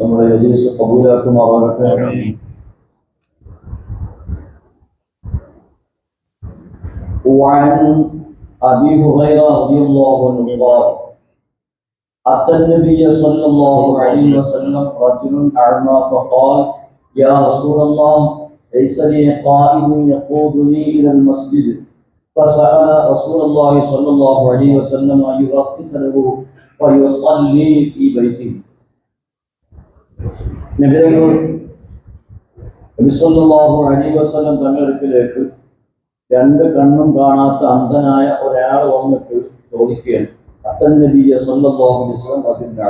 നമ്മുടെ മജ്ലിസ് കബൂലാക്കുമാറാകട്ടെ وعن أبي هريرة رضي الله عنه قال أتى النبي صلى الله عليه وسلم رجل أعمى فقال يا رسول الله ليس لي قائد يقودني إلى المسجد فسأل رسول الله صلى الله عليه وسلم أن يرخص له فيصلي في بيته നബിതങ്ങൾ നബിസല്ലാഹു അലൈ വസ്ലം തങ്ങളിലേക്ക് രണ്ട് കണ്ണും കാണാത്ത അന്ധനായ ഒരാൾ വന്നിട്ട് ചോദിക്കുകയാണ്. അത്തൻ നബിയ സല്ലല്ലാഹു അലൈഹി വസല്ലം അതിന്റെ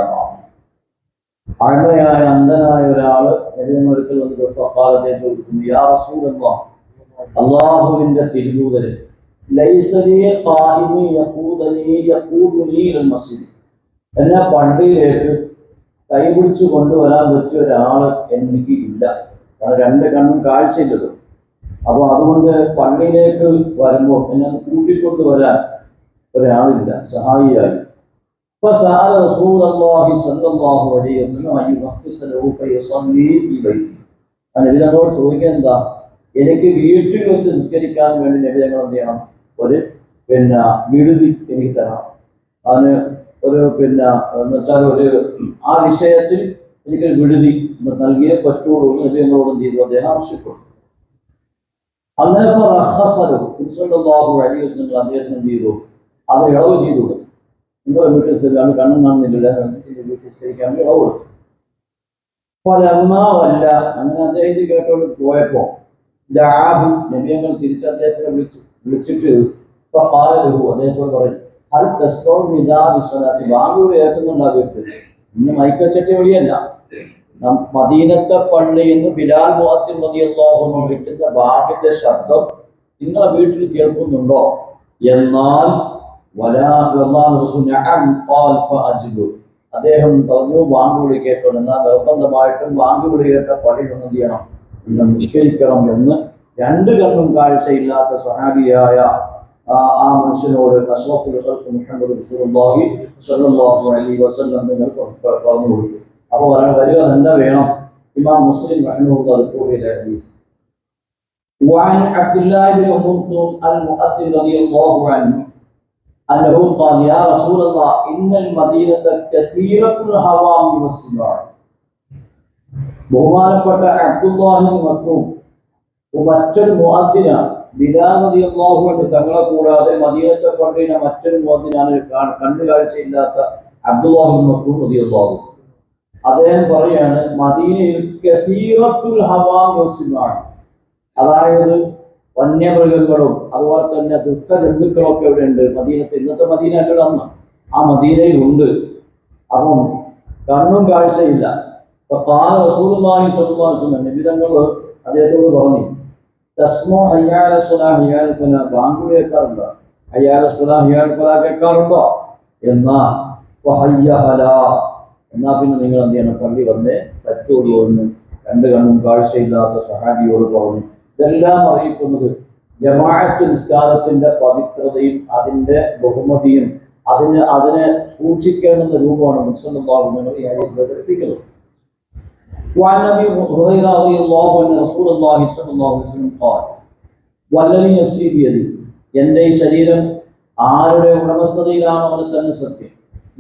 അഴമയായ അന്ധനായ ഒരാൾ നബിതങ്ങൾക്ക് വന്നിട്ട് ഫഖാലത്തെ ചോദിക്കുന്നു യാ റസൂലല്ലാഹ് അള്ളാഹുവിന്റെ തിരുവൂതര് എന്നെ പള്ളിയിലേക്ക് കൈപിടിച്ചു കൊണ്ടുവരാൻ പറ്റിയ ഒരാള് എനിക്ക് ഇല്ല കാരണം രണ്ട് കണ്ണും കാഴ്ചയില്ലത് അപ്പൊ അതുകൊണ്ട് പള്ളിയിലേക്ക് വരുമ്പോൾ എന്നെ ഒന്ന് കൂട്ടിക്കൊണ്ടുവരാൻ ഒരാളില്ല സഹായിയായി فسأل رسول الله صلى الله عليه وسلم أن يخصص له فيصلي في بيته നബി ഞങ്ങളോട് ചോദിക്കുക എന്താ എനിക്ക് വീട്ടിൽ വെച്ച് നിസ്കരിക്കാൻ വേണ്ടി നബി ഞങ്ങൾ എന്ത് ചെയ്യണം ഒരു പിന്നെ വിടുതി എനിക്ക് തരണം അതിന് ഒരു പിന്നെ എന്നുവെച്ചാൽ ഒരു ആ വിഷയത്തിൽ എനിക്ക് വിടുതി നൽകിയേ പറ്റുള്ളൂ എന്ന് ഞങ്ങളോട് എന്ത് ചെയ്തു. അദ്ദേഹം ആവശ്യപ്പെട്ടു. അദ്ദേഹത്തിന് എന്ത് ചെയ്തു? അത് ഇളവ് ചെയ്തു കൊടുത്തു. നിങ്ങളെ വീട്ടിൽ സ്ഥിതിയാണ് കണ്ണും കാണുന്നില്ല വീട്ടിൽ സ്ഥിരിക്കാൻ ഇളവ് കൊടുത്തു. അങ്ങനെ അദ്ദേഹം കേട്ടോണ്ട് പോയപ്പോ നബിയങ്ങൾ തിരിച്ച് അദ്ദേഹത്തിനെ വിളിച്ചു വിളിച്ചിട്ട് ഇപ്പൊ പാലലഹു അദ്ദേഹത്തോട് പറയും അത് തെസ്കോൺ നിതാ വിശ്വനാഥി ബാങ്ക് വീട്ടിൽ ഇന്ന് മൈക്കച്ചട്ടി വഴിയല്ല മദീനത്തെ പള്ളിയിൽ നിന്ന് ബിലാൽ മുഹത്തിൻ മതിയല്ലാഹു വിളിക്കുന്ന ബാബിന്റെ ശബ്ദം നിങ്ങളെ വീട്ടിൽ കേൾക്കുന്നുണ്ടോ? എന്നാൽ അദ്ദേഹം പറഞ്ഞു വാങ്ങി വിളി കേൾക്കണം. എന്നാൽ നിർബന്ധമായിട്ടും വാങ്ങി വിളി കേട്ട പള്ളിയിൽ ഒന്ന് ചെയ്യണം? നിസ്കരിക്കണം എന്ന് രണ്ട് കണ്ണും കാഴ്ചയില്ലാത്ത സ്വഹാബിയായ ആ ആ മനുഷ്യനോട് അഷ്റഫുൽ ഖൽഖ് മുഹമ്മദ് റസൂലുള്ളാഹി സ്വല്ലല്ലാഹു അലൈഹി വസല്ലം നിങ്ങൾ പ- പറഞ്ഞു കൊടുത്തു അപ്പോൾ വരാൻ വരിക തന്നെ വേണം ഇമാം മുസ്ലിം റഹിമഹുല്ലാഹ് റിപ്പോർട്ട് ചെയ്ത ഹദീസ് وعن عبد الله بن أم مكتوم المؤذن رضي الله عنه أنه قال يا رسول الله إن المدينة كثيرة الهوام والسباع ബഹുമാനപ്പെട്ട അബ്ദുല്ലാഹി മക്തൂം മറ്റൊരു മുഅദ്ദിനാണ് തങ്ങളെ കൂടാതെ മദീനത്തെ പള്ളിയിലെ മറ്റൊരു മുഅദ്ദിനാണ് കണ്ണു കാഴ്ചയില്ലാത്ത അബ്ദുല്ലാഹു മക്കൂർ അൻഹു. അദ്ദേഹം പറയാണ് മദീനയിൽ അതായത് വന്യമൃഗങ്ങളും അതുപോലെ തന്നെ ദുഷ്ടജന്തുക്കളും ഒക്കെ ഇവിടെ ഉണ്ട് മദീനത്ത് ഇന്നത്തെ മദീന അല്ലെ അന്ന്. ആ മദീനയിൽ ഉണ്ട് അപ്പം കണ്ണും കാഴ്ചയില്ല. അപ്പൊ കാല റസൂലുള്ളാഹി സ്വല്ലല്ലാഹു അലൈഹി വസല്ലം നബി തങ്ങൾ അദ്ദേഹത്തോട് പറഞ്ഞു തസ്മോ ഹയ്യാല സ്വലാ ഹയ്യാൽ ഫലാ ബാങ്ക് കേൾക്കാറുണ്ടോ? ഹയ്യാല സ്വലാ ഹയ്യാൽ ഫലാ കേൾക്കാറുണ്ടോ? എന്നാ എന്നാ പിന്നെ നിങ്ങൾ എന്ത് ചെയ്യണം? പള്ളി വന്നേ പറ്റോടി ഒന്ന് രണ്ട് കണ്ണും കാഴ്ചയില്ലാത്ത സഹാബിയോട് പറഞ്ഞു. ഇതെല്ലാം അറിയിക്കുന്നത് ജമാഅത്ത് നിസ്കാരത്തിന്റെ പവിത്രതയും അതിന്റെ ബഹുമതിയും അതിന് അതിനെ സൂക്ഷിക്കേണ്ടുന്ന രൂപമാണ് മുസ്ലിം ഞങ്ങൾ ഈ ആയത്തിൽ പഠിപ്പിക്കുന്നത്. وعن ابي هريره رضي الله عنه رسول الله صلى الله عليه وسلم قال والذي نفسي بيده എന്റെ ഈ ശരീരം ആരുടെ ഉടമസ്ഥതയിലാണ് അവർ തന്നെ സത്യം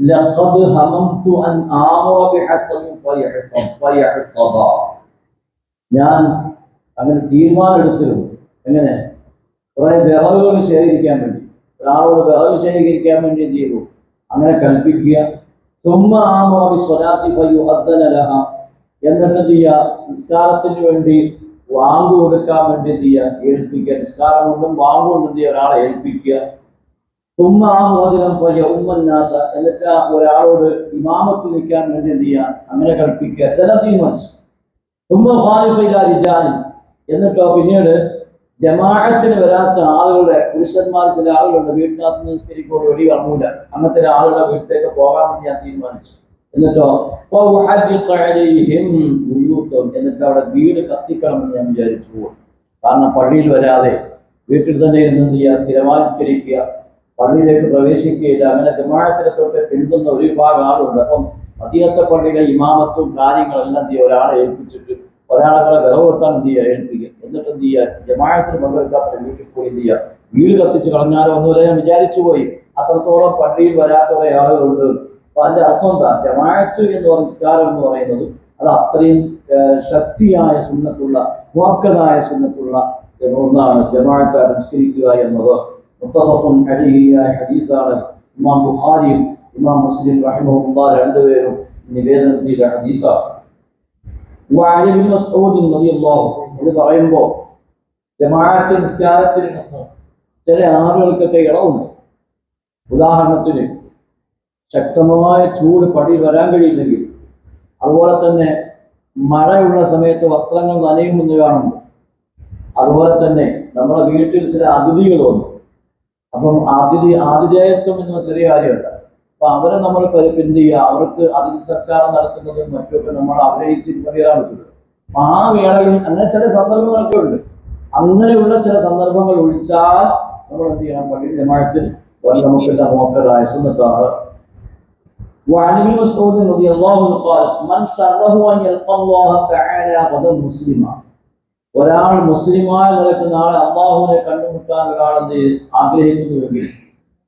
لقد هممت ان امر بحطب فيحطب فيحطب ഞാൻ അങ്ങനെ തീരുമാനം എടുത്തിരുന്നു എങ്ങനെ കുറെ വിറകുകൾ ശേഖരിക്കാൻ വേണ്ടി ഒരാളോട് വിറക് ശേഖരിക്കാൻ വേണ്ടി എന്ത് ചെയ്തു അങ്ങനെ കൽപ്പിക്കുക ثم امر بالصلاه فيؤذن لها എന്നിട്ട് എന്ത് ചെയ്യുക? നിസ്കാരത്തിന് വേണ്ടി വാങ്ക് കൊടുക്കാൻ വേണ്ടി എന്ത് ചെയ്യുക? ഏൽപ്പിക്കുക. നിസ്കാരം കൊണ്ടും വാങ്ക് കൊണ്ടും എന്ത് ചെയ്യുക? ഒരാളെ ഏൽപ്പിക്കുക. തുമ്മ ഉമ്മന്നാസ എന്നിട്ട് ഒരാളോട് ഇമാമത്ത് നിൽക്കാൻ വേണ്ടി എന്ത് ചെയ്യുക? അങ്ങനെ കൽപ്പിക്കുക ഇതെല്ലാം തീരുമാനിച്ചു. തുമ്മ എന്നിട്ടോ പിന്നീട് ജമാഅത്തിന് വരാത്ത ആളുകളുടെ പുരുഷന്മാർ ചില ആളുകളുടെ വീട്ടിനകത്ത് നിസ്കരിക്കോട് വെളി ഇറങ്ങൂല അങ്ങനത്തെ ആളുകളുടെ വീട്ടിലേക്ക് പോകാൻ വേണ്ടി ഞാൻ തീരുമാനിച്ചു. എന്നിട്ടോ എന്നിട്ട് അവിടെ വീട് കത്തിക്കണമെന്ന് ഞാൻ വിചാരിച്ചു. കാരണം പള്ളിയിൽ വരാതെ വീട്ടിൽ തന്നെ ഇരുന്ന് ചെയ്യുക സ്ഥിരമാസ്കരിക്കുക പള്ളിയിലേക്ക് പ്രവേശിക്കുകയില്ല. അങ്ങനെ ജമാഴത്തിനെ തൊട്ട് പിന്തുന്ന ഒരു വിഭാഗം ആളുണ്ട്. അപ്പം മദീനത്തെ പള്ളിയിലെ ഇമാമത്തും കാര്യങ്ങളെല്ലാം എന്ത് ചെയ്യുക? ഒരാളെ ഏൽപ്പിച്ചിട്ട് ഒരാളെ കൂടെ കൊടുത്താൽ എന്ത് ചെയ്യുക? ഏൽപ്പിക്കുക. എന്നിട്ട് എന്ത് ചെയ്യുക? ജമാഴത്തിന് പങ്കെടുക്കാത്ത വീട്ടിൽ പോയി എന്ത് ചെയ്യുക? വീട് കത്തിച്ച് കളഞ്ഞാലോ ഒന്നുമില്ല ഞാൻ വിചാരിച്ചു പോയി. അത്രത്തോളം പള്ളിയിൽ വരാത്ത കുറേ ആളുകളുണ്ട്. അപ്പൊ അതിന്റെ അർത്ഥം എന്താ? ജമാഅത്ത് എന്ന് പറഞ്ഞ നിസ്കാരം എന്ന് പറയുന്നത് അത് അത്രയും ശക്തിയായ സുന്നത്തുള്ള മുഹക്കതായ സുന്നത്തുള്ള ഒന്നാണ്. ജമാഅത്ത് അനുസ്കരിക്കുക എന്നത് മുത്തഫഖുൻ അലിഹിയായ ഹദീസാണ് ഇമാം ബുഖാരിയും ഇമാം മുസ്ലിം റഹിമുള്ള രണ്ടുപേരും നിവേദനം ചെയ്ത ഹദീസാണ്. എന്ന് പറയുമ്പോൾ ജമാഅത്ത് നിസ്കാരത്തിൽ നിന്ന് ചില ആളുകൾക്കൊക്കെ ഇളവുണ്ട്. ഉദാഹരണത്തിന് ശക്തമായ ചൂട് പടി വരാൻ കഴിയില്ലെങ്കിൽ അതുപോലെ തന്നെ മഴയുള്ള സമയത്ത് വസ്ത്രങ്ങൾ നനയുമെന്ന് കാണുന്നു. അതുപോലെ തന്നെ നമ്മുടെ വീട്ടിൽ ചില അതിഥികൾ വന്നു. അപ്പം അതിഥി ആതിഥേയത്വം എന്ന ചെറിയ കാര്യമല്ല. അപ്പൊ അവരെ നമ്മൾ പരി- എന്ത് ചെയ്യുക അവർക്ക് അതിഥി സർക്കാർ നടത്തുന്നതും മറ്റുമൊക്കെ നമ്മൾ അവരെ തിരിമറിയാൻ പറ്റുള്ളൂ അപ്പൊ ആ വേളകളിൽ അങ്ങനെ ചില സന്ദർഭങ്ങളൊക്കെ ഉണ്ട്. അങ്ങനെയുള്ള ചില സന്ദർഭങ്ങൾ ഒഴിച്ചാൽ നമ്മൾ എന്ത് ചെയ്യണം? പള്ളിയിൽ ജമാഅത്തിൽ നമുക്ക് നോക്കലായ സുന്നത്താണ് وعن ابن مسعود رضي الله عنه قال من سره ان يلقى الله تعالى غدا مسلما ഒരാൾ മുസ്ലിമായ നിലക്ക് നാളെ അള്ളാഹുവിനെ കണ്ടുമുട്ടാൻ ഒരാൾ എന്ത് ആഗ്രഹിക്കുന്നുവെങ്കിൽ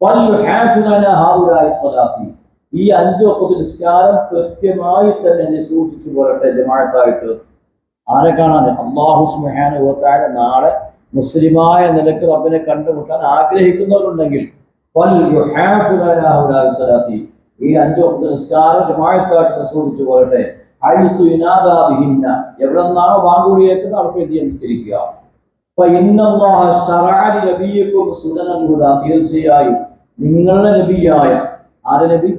فليحافظ على هؤلاء الصلاه. ഈ അഞ്ചു ഒക്കത്ത് നിസ്കാരം കൃത്യമായി തന്നെ നീ സൂക്ഷിച്ചു പോരട്ടെ ജമാഅത്തായിട്ട് ആരെ കാണാൻ അള്ളാഹു സുബ്ഹാനഹു നാളെ മുസ്ലിമായ നിലക്ക് റബ്ബിനെ കണ്ടുമുട്ടാൻ ആഗ്രഹിക്കുന്നവരുണ്ടെങ്കിൽ ഈ അഞ്ചു വക്ത നിസ്കാരം ജമാഴത്തായിട്ട് പ്രസൂടിച്ചു പോരട്ടെ ഹൈസു ഇനാദാബിഹിന്ന എവിടെ നിന്നാണോ വാങ്കൂടിയേക്ക് നടപ്പിയെത്തി നിസ്കരിക്കുക. തീർച്ചയായും നിങ്ങളുടെ നബിയായ ആര നബി?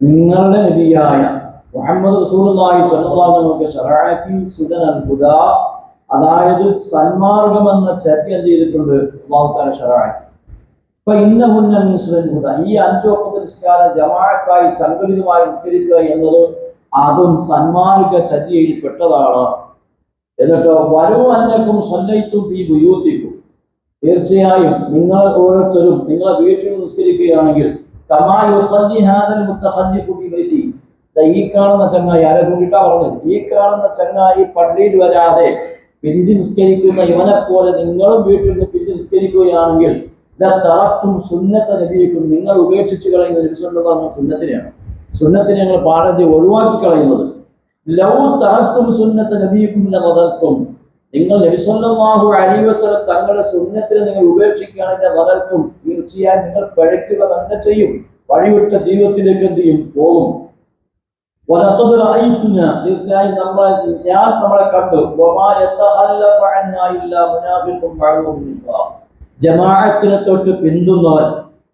നിങ്ങളുടെ നബിയായ മുഹമ്മദ് റസൂലുള്ളാഹി സ്വല്ലല്ലാഹു അലൈഹി വസല്ലം ശറഅതി സുധൻ അൽബുദ അതായത് സന്മാർഗം എന്ന ചര്യ എന്ത് ചെയ്തിട്ടുണ്ട്? അള്ളാഹു ശറഅ ഷറാക്കി ഈ അഞ്ചു നിസ്കാരം ജമാഅത്തായി സംഘടിതമായി നിസ്കരിക്കുക എന്നത് അതും സന്മാർഗ ചര്യയിൽ പെട്ടതാണ്. എന്നിട്ടോ വരൂ അന്നക്കും സല്ലൈത്തും തീ ബുയൂത്തിക്കും. തീർച്ചയായും നിങ്ങൾ ഓരോരുത്തരും നിങ്ങളെ വീട്ടിൽ നിസ്കരിക്കുകയാണെങ്കിൽ ഈ കാണുന്ന ചങ്ങായി ആരെ ചൂണ്ടിട്ടാ പറഞ്ഞത്? ഈ കാണുന്ന ചങ്ങായി പള്ളിയിൽ വരാതെ പിന്തി നിസ്കരിക്കുന്ന ഇവനെ പോലെ നിങ്ങളും വീട്ടിൽ നിന്ന് പിന്തി നിസ്കരിക്കുകയാണെങ്കിൽ തറത്തും സുന്നത്ത നബിയിക്കും നിങ്ങൾ ഉപേക്ഷിച്ച് കളയുന്ന നബിസ്വല്ലാഹു സുന്നത്തിനെയാണ്. സുന്നത്തിനെ ഞങ്ങൾ പാഠത്തെ ഒഴിവാക്കി കളയുന്നത്. ലൗ തറക്കും സുന്നത്ത നബിയിക്കും വതർത്തും നിങ്ങൾ നബിസ്വല്ലാഹു അലൈഹി വസല്ലം തങ്ങളുടെ സുന്നത്തിനെ നിങ്ങൾ ഉപേക്ഷിക്കുകയാണെങ്കിൽ വതർത്തും തീർച്ചയായും നിങ്ങൾ പഴയ്ക്കുക തന്നെ ചെയ്യും. വഴിവിട്ട ജീവിതത്തിലേക്ക് എന്ത് ചെയ്യും? പോകും. തീർച്ചയായും നമ്മൾ ഞാൻ നമ്മളെ കണ്ടു. ജമാഅത്തിനെ തൊട്ട് പിന്തുന്നവൻ.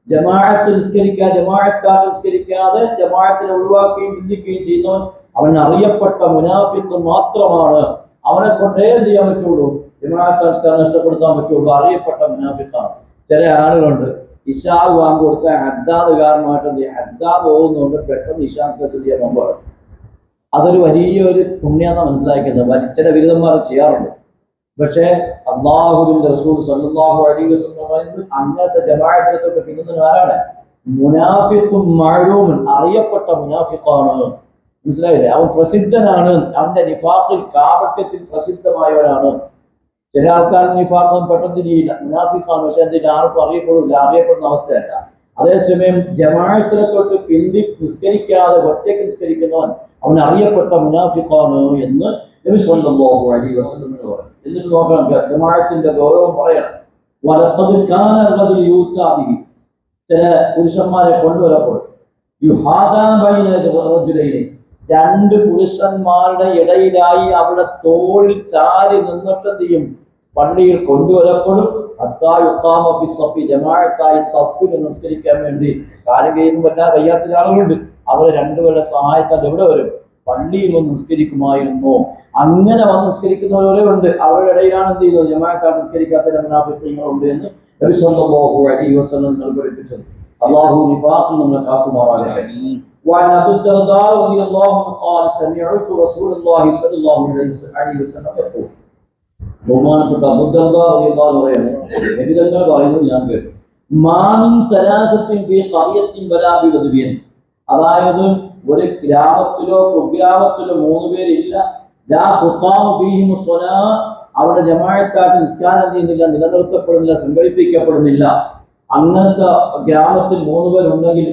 ജമാഅത്ത് നിസ്കരിക്കാൻ ജമാഅത്താർ നിസ്കരിക്കാതെ ജമാഅത്തിനെ ഒഴിവാക്കുകയും പിന്തിക്കുകയും ചെയ്യുന്നവൻ അവൻ അറിയപ്പെട്ട മുനാഫിക്ക് മാത്രമാണ്. അവനെ കൊണ്ടേ എന്ത് ചെയ്യാൻ പറ്റുള്ളൂ? ജമാഅത്ത് നിസ്കാരം നഷ്ടപ്പെടുത്താൻ പറ്റുള്ളൂ. അറിയപ്പെട്ട മുനാഫിത്താണ് ചില ആളുകളുണ്ട് ഇഷാ വാങ്ങി കൊടുത്ത ഹദ്ദാദ് കാരണമായിട്ട് എന്ത് ഹദ്ദാദ് പോകുന്നതുകൊണ്ട് പെട്ടെന്ന് ഇഷാക്ക് ചെയ്യാൻ മുമ്പ് അതൊരു വലിയൊരു പുണ്യാന്ന് മനസ്സിലാക്കുന്നത്. ചില ബിരുദന്മാർ ചെയ്യാറുണ്ട്. പക്ഷേ അള്ളാഹുവിന്റെ റസൂൽ സല്ലല്ലാഹു അലൈഹി വസല്ലം പറയുന്നത് അങ്ങനത്തെ ജമാഅത്തിനെ തൊട്ട് ആരാണ്? മുനാഫിഖും മഅലൂമുൻ അറിയപ്പെട്ട മുനാഫിഖാണ്. മനസ്സിലായില്ലേ? അവൻ പ്രസിദ്ധനാണ്. അവന്റെ നിഫാഖിൽ കാപട്യത്തിൽ പ്രസിദ്ധമായവനാണ്. ചില ആൾക്കാർ നിഫാഖ് പെട്ടെന്ന് തിരിയില്ല. മുനാഫിഖാണ്. പക്ഷെ എന്തിന്? ആർക്കും അറിയപ്പെടില്ല അറിയപ്പെടുന്ന അവസ്ഥയല്ല. അതേസമയം ജമാഅത്തിനെ തൊട്ട് പിന്തി നിസ്കരിക്കാതെ ഒറ്റയ്ക്ക് നിസ്കരിക്കുന്നവൻ അവൻ അറിയപ്പെട്ട മുനാഫിഖാണ് എന്ന് നബി നോക്കണം ജമാഅത്തിന്റെ ഗൗരവം പറയണം ചില പുരുഷന്മാരെ കൊണ്ടുവരപ്പോൾ രണ്ട് പുരുഷന്മാരുടെ ഇടയിലായി അവിടെ തോളിൽ ചാരി നിന്നിട്ട് പള്ളിയിൽ കൊണ്ടുവരപ്പെടും. ഹത്താ യുഖാമ ഫി സഫി ജമാഅത്തായി സഫിൽ നിസ്കരിക്കാൻ വേണ്ടി. ചെയ്യുന്ന പറ്റാ വയ്യാത്ത ആളുകളുണ്ട് അവർ രണ്ടുപേരുടെ സഹായത്താൽ എവിടെ വരും? പള്ളിയിൽ വന്ന് നിസ്കരിക്കുമായിരുന്നു. അങ്ങനെ വന്ന് നിസ്കരിക്കുന്നവരെ ഉണ്ട് അവരുടെ ഇടയിലാണ് എന്ത് ചെയ്തത് ജമാഅത്താൽ നിസ്കരിക്കാത്ത മുനാഫിക്കങ്ങളുണ്ട് എന്ന് നബി സല്ലല്ലാഹു അലൈഹി വസല്ലം നമ്മൾ പഠിപ്പിച്ചത് അള്ളാഹു നിഫാഖിൽ നിന്ന് കാക്കുമാറാകട്ടെ وعن ابي الدرداء رضي الله عنه قال سمعت رسول الله صلى الله عليه وسلم يقول ബഹുമാനപ്പെട്ട അബുദർദ റളിയല്ലാഹു പറയുന്നു നബിതങ്ങൾ പറയുന്നത് ഞാൻ കേട്ടു മാമിൻ തലാസത്തിൻ ഫീ ഖറിയത്തിൻ വലാ ബിവദ്വിയൻ അതായത് ഒരു ഗ്രാമത്തിലോ കുഗ്രാമത്തിലോ മൂന്ന് പേരില്ല അവിടെ ജമാഅത്തായിട്ട് നിസ്കാരം ചെയ്യുന്നില്ല നിലനിർത്തപ്പെടുന്നില്ല സംഘടിപ്പിക്കപ്പെടുന്നില്ല. അങ്ങനത്തെ ഗ്രാമത്തിൽ മൂന്ന് പേരുണ്ടെങ്കിൽ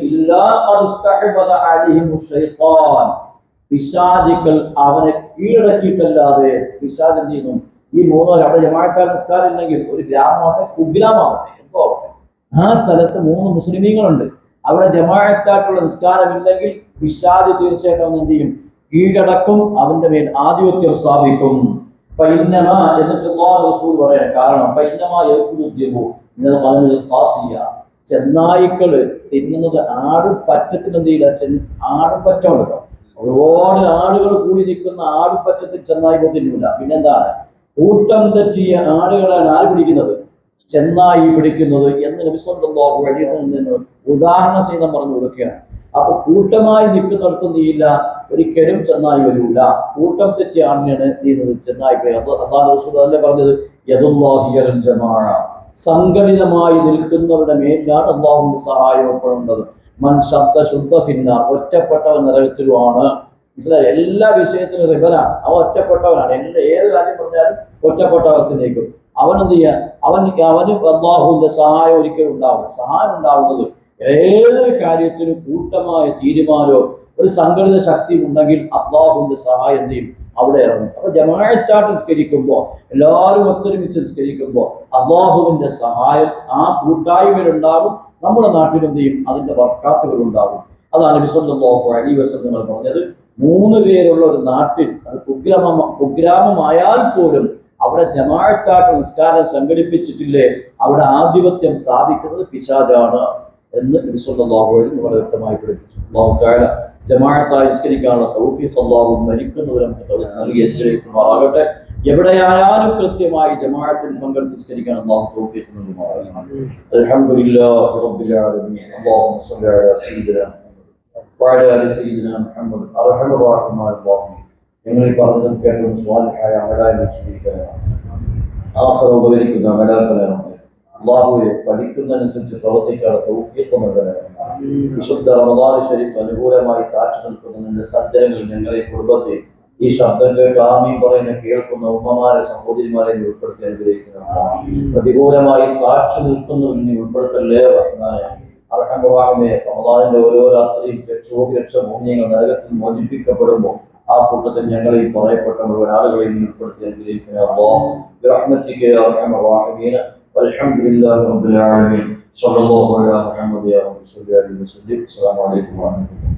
പിശാചികൾ അവനെ കീഴടക്കിയിട്ടല്ലാതെ പിശാചം ചെയ്യുന്നു? ഈ മൂന്ന് പേർ അവിടെ ജമാഴത്താൽ നിസ്കാരം ഇല്ലെങ്കിൽ ഒരു ഗ്രാമമാവട്ടെ കുഗ്രാമാവട്ടെ എന്തോ ആവട്ടെ. ആ സ്ഥലത്ത് മൂന്ന് മുസ്ലിമീങ്ങളുണ്ട്. അവിടെ ജമാഅത്തായിട്ടുള്ള നിസ്കാരം ഇല്ലെങ്കിൽ പിശാച് തീർച്ചയായിട്ടും എന്ത് ചെയ്യും? കീഴടക്കും അവന്റെ മേൽ ആധിപത്യം സ്ഥാപിക്കും. പറയാൻ കാരണം ചെന്നായിക്കൾ തിന്നുന്നത് ആടും പറ്റത്തിന് ആടും പറ്റമുണ്ടല്ലോ. ഒരുപാട് ആടുകൾ കൂടി നിൽക്കുന്ന ആടും പറ്റത്തിൽ ചെന്നായി തിന്നില്ല പിന്നെന്താണ് കൂട്ടം തെറ്റിയ ആടുകളാണ് ആര് പിടിക്കുന്നത്? ചെന്നായി പിടിക്കുന്നത് എന്ന് നബിസ്വല്ലാഹു വഴി ഉദാഹരണ സഹിതം പറഞ്ഞു കൊടുക്കുകയാണ്. അപ്പൊ കൂട്ടമായി നിൽക്കുന്നിടത്ത് നീയില്ല ഒരിക്കലും ചെന്നായി വരൂല. കൂട്ടം തെറ്റിയാണ് ആടിനെയാണ് ചെയ്യുന്നത് ചെന്നായി പോയി അത് അള്ളാഹു റസൂൽ അതല്ലേ പറഞ്ഞത്? യഥുവാഹികരഞ്ചമാണ് സംഘടിതമായി നിൽക്കുന്നവരുടെ മേലാണ് അള്ളാഹുവിന്റെ സഹായം എപ്പോഴുണ്ടത് മൻ ശബ്ദ ശുദ്ധ ഭിന്ന ഒറ്റപ്പെട്ടവൻ നരകത്തിലുമാണ് മനസ്സിലായി? എല്ലാ വിഷയത്തിലും റിബനാണ് അവൻ ഒറ്റപ്പെട്ടവനാണ്. എല്ലാ ഏത് കാര്യം പറഞ്ഞാലും ഒറ്റപ്പെട്ട അവസ്ഥയിലേക്കും. അവൻ എന്ത് ചെയ്യാൻ അവൻ അവന് അള്ളാഹുവിന്റെ സഹായം ഒരിക്കലും ഉണ്ടാവും സഹായം ഉണ്ടാവുന്നത് ഏത് കാര്യത്തിനും കൂട്ടമായ തീരുമാനവും ഒരു സംഘടിത ശക്തി ഉണ്ടെങ്കിൽ അള്ളാഹുവിന്റെ സഹായം എന്ത് ചെയ്യും അവിടെ ഇറങ്ങും. അപ്പൊ ജമായത്താട്ട് നിസ്കരിക്കുമ്പോൾ എല്ലാവരും ഒത്തൊരുമിച്ച് നിസ്കരിക്കുമ്പോൾ അള്ളാഹുവിന്റെ സഹായം ആ കൂട്ടായ്മയിലുണ്ടാകും. നമ്മുടെ എന്ത് ചെയ്യും? അതിന്റെ വർക്കാത്തുകൾ ഉണ്ടാകും അതാണ് വിശ്വല്ലാഹു അലി വസന്തങ്ങൾ പറഞ്ഞത്. മൂന്ന് പേരുള്ള ഒരു നാട്ടിൽ അത് കുഗ്രാമ കുഗ്രാമമായാൽ പോലും അവിടെ ജമാഅത്തായിട്ട് നിസ്കാരം സംഘടിപ്പിച്ചിട്ടില്ലേ? അവിടെ ആധിപത്യം സ്ഥാപിക്കുന്നത് പിശാചാണ്. എന്ന് വിശ്വല്ലാഹു അലി വളരെ വ്യക്തമായി പഠിപ്പിച്ചു അള്ളാഹു താഴെ ജമാഅത്തായി നിസ്കരിക്കാനുള്ള തൗഫീഖ് അള്ളാഹു മരിക്കുന്നവരെ നമുക്ക് തൗഫീഖ് നൽകി അനുഗ്രഹിക്കുമാറാകട്ടെ എവിടെയായാലും കൃത്യമായി ജമാഅത്തിൽ പങ്കെടുത്ത് നിസ്കരിക്കാൻ അള്ളാഹു തൗഫീഖ് നൽകുമാറാകട്ടെ അൽഹംദുലില്ലാഹി റബ്ബിൽ ആലമീൻ അല്ലാഹുമ്മ സ്വല്ലി അലാ സയ്യിദിനാ وعلى ال سيدنا محمد ارحم الراحمين الراحمين ഞങ്ങൾ ഈ പറഞ്ഞതും കേട്ടതും സ്വാലിഹായ അമലായ ആഹ്റ ഉപകരിക്കുന്ന അമലാക്കലാണ് അള്ളാഹുവെ പഠിക്കുന്നതനുസരിച്ച് പ്രവർത്തിക്കാനുള്ള തൗഫീഖും നൽകണമേ. വിശുദ്ധ റമദാൻ ഷരീഫ് അനുകൂലമായി സാക്ഷി നിൽക്കുന്ന നിന്റെ സജ്ജനങ്ങൾ ഞങ്ങളെ കുടുംബത്തെ ഈ ശബ്ദം കേട്ട് ആമീൻ പറയുന്ന കേൾക്കുന്ന ഉമ്മമാരെ സഹോദരിമാരെ നീ ഉൾപ്പെടുത്തി അനുഗ്രഹിക്കണം പ്രതികൂലമായി സാക്ഷി നിൽക്കുന്നു നീ ഉൾപ്പെടുത്തല്ലേ അർഹമുറാമേ റമദാനിന്റെ ഓരോ രാത്രിയും ലക്ഷവും ലക്ഷ മൂല്യങ്ങൾ നരകത്തിൽ മോചിപ്പിക്കപ്പെടുമ്പോൾ ആ കൂട്ടത്തിൽ ഞങ്ങളെയും പറയപ്പെട്ട മുഴുവൻ ആളുകളെയും ഉൾപ്പെടുത്തി അനുഗ്രഹിക്കണം അപ്പോ ബ്രഹ്മത്തിക്ക് അർഹമുറാമീന والحمد لله رب العالمين. صلى الله على محمد يا رب عليه وسلم السلام عليكم ورحمة الله.